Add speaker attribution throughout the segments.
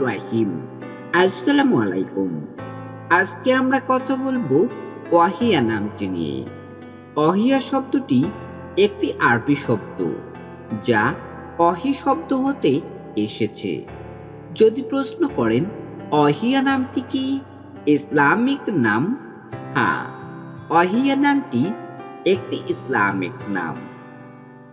Speaker 1: রহিম আসসালামু আলাইকুম আজকে আমরা কথা বলব ওয়াহিয়া নামটি নিয়ে। অহিয়া শব্দটি একটি আরবি শব্দ, যা অহি শব্দ হতে এসেছে। যদি প্রশ্ন করেন অহিয়া নামটি কি? ইসলামিক নাম? হ্যাঁ অহিয়া নামটি একটি ইসলামিক নাম।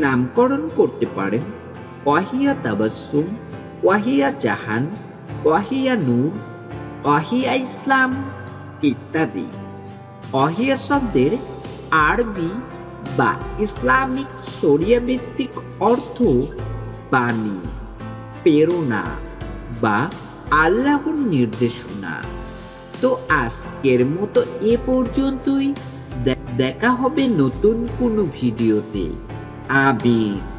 Speaker 1: নামকরণ করতে পারেন ওয়াহিয়া তাবাসুম ওয়াহিয়া জাহান, ওয়াহিয়া নূর, ওয়াহিয়া ইসলাম ইত্যাদি। ওয়াহিয়া শব্দের আরবি বা ইসলামিক শরিয়া ভিত্তিক অর্থ বাণী, প্রেরণা বা আল্লাহর নির্দেশনা। তো আজকের মতো এ পর্যন্তই। দেখা হবে নতুন কোনো ভিডিওতে। Abby.